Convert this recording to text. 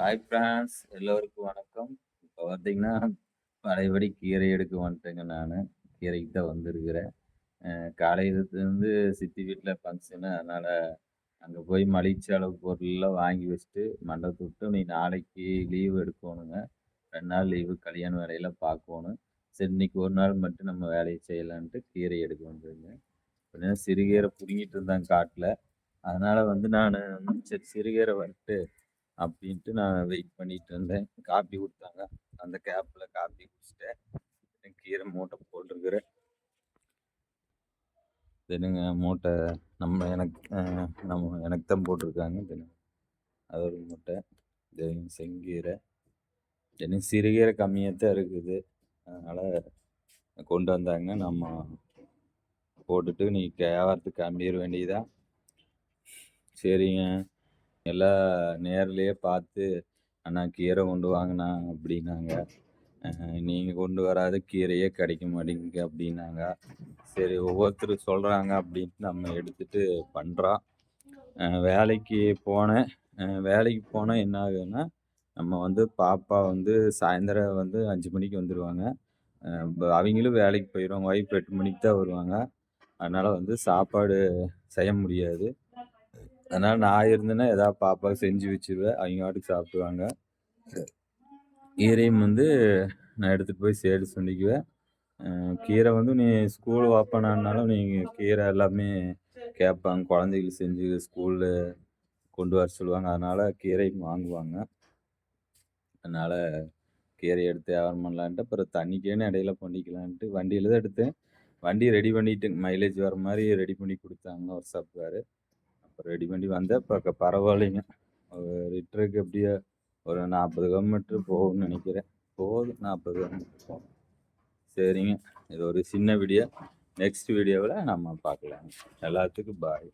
Hi friends எல்லோருக்கும் வணக்கம். இப்போ பார்த்தீங்கன்னா பழையபடி கீரை எடுக்க வந்துட்டேங்க நான். கீரைக்கு தான் வந்திருக்கிறேன் காலையிலேருந்து சித்தி வீட்டில் ஃபங்க்ஷனு அதனால் அங்கே போய் மளிகை அளவு பொருள்லாம் வாங்கி வச்சுட்டு மண்டபத்தை விட்டு நீ நாளைக்கு லீவு எடுக்கணுங்க. ரெண்டு நாள் லீவு கல்யாண வேலையெல்லாம் பார்க்கணும். சரி இன்னைக்கு ஒரு நாள் மட்டும் நம்ம வேலையை செய்யலான்ட்டு கீரை எடுக்க வந்துருங்க கொஞ்சம் சிறுகீரை பிடுங்கிட்டு இருந்தாங்க காட்டில். அதனால் வந்து நான் சரி சிறுகீரை வந்துட்டு அப்படின்ட்டு நான் வெயிட் பண்ணிட்டு இருந்தேன். காப்பி கொடுத்தாங்க. அந்த கேப்பில் காப்பி குடிச்சிட்டேன். கீரை மூட்டை போட்டிருக்கிறேன் தெனுங்க மூட்டை நம்ம எனக்கு நம்ம எனக்கு தான் போட்டிருக்காங்க தெனுங்க. அது ஒரு மூட்டை. தென் செங்கீரை. தென் சிறுகீரை கம்மியாக தான் இருக்குது. அதனால் கொண்டு வந்தாங்க. நம்ம போட்டுட்டு நீ வியாபாரத்துக்கு கிளம்பிட வேண்டியதா சரிங்க. எல்லாம் நேர்லேயே பார்த்து அண்ணா கீரை கொண்டு வாங்கண்ணா அப்படின்னாங்க. நீங்கள் கொண்டு வராத கீரையே கிடைக்க மாட்டேங்குது அப்படின்னாங்க. சரி ஒவ்வொருத்தர் சொல்கிறாங்க அப்படின்ட்டு நம்ம எடுத்துகிட்டு பண்ணுறோம் வேலைக்கு போனேன். வேலைக்கு போனால் என்ன ஆகுதுன்னா நம்ம வந்து பாப்பா வந்து சாயந்தரம் வந்து அஞ்சு மணிக்கு வந்துடுவாங்க அவங்களும் வேலைக்கு போயிடுவாங்க ஒய்ஃப் எட்டு மணிக்கு தான் வருவாங்க. அதனால் வந்து சாப்பாடு செய்ய முடியாது. அதனால் நான் இருந்தேன்னா எதாவது பாப்பா செஞ்சு வச்சுருவேன். அவங்க வாட்டுக்கு சாப்பிடுவாங்க. கீரையும் வந்து நான் எடுத்துகிட்டு போய் சேடு சொல்லிக்குவேன் கீரை வந்து நீ ஸ்கூல் ஓப்பன் ஆனாலும் நீங்கள் கீரை எல்லாமே கேட்பாங்க. குழந்தைகள் செஞ்சு ஸ்கூலில் கொண்டு வர சொல்லுவாங்க. அதனால் கீரையும் வாங்குவாங்க. அதனால் கீரை எடுத்து வியாபாரம் பண்ணலான்ட்டு அப்புறம் தண்ணிக்கேன்னு இடையில பண்ணிக்கலான்ட்டு வண்டியில் தான் எடுத்தேன். வண்டி ரெடி பண்ணிட்டு மைலேஜ் வர மாதிரி ரெடி பண்ணி கொடுத்தாங்க. ஒர்க் ஷாப்காரு ரெடி பண்ணி வந்தேன். இப்போ பரவாயில்லைங்க. ஒரு லிட்டருக்கு எப்படியோ ஒரு நாற்பது கிலோமீட்டர் போகும்னு நினைக்கிறேன். போகுது. நாற்பது கிலோமீட்டர் போகும். சரிங்க. இது ஒரு சின்ன வீடியோ. நெக்ஸ்ட் வீடியோவில் நம்ம பார்க்கலாம் எல்லாத்துக்கும் பாய்.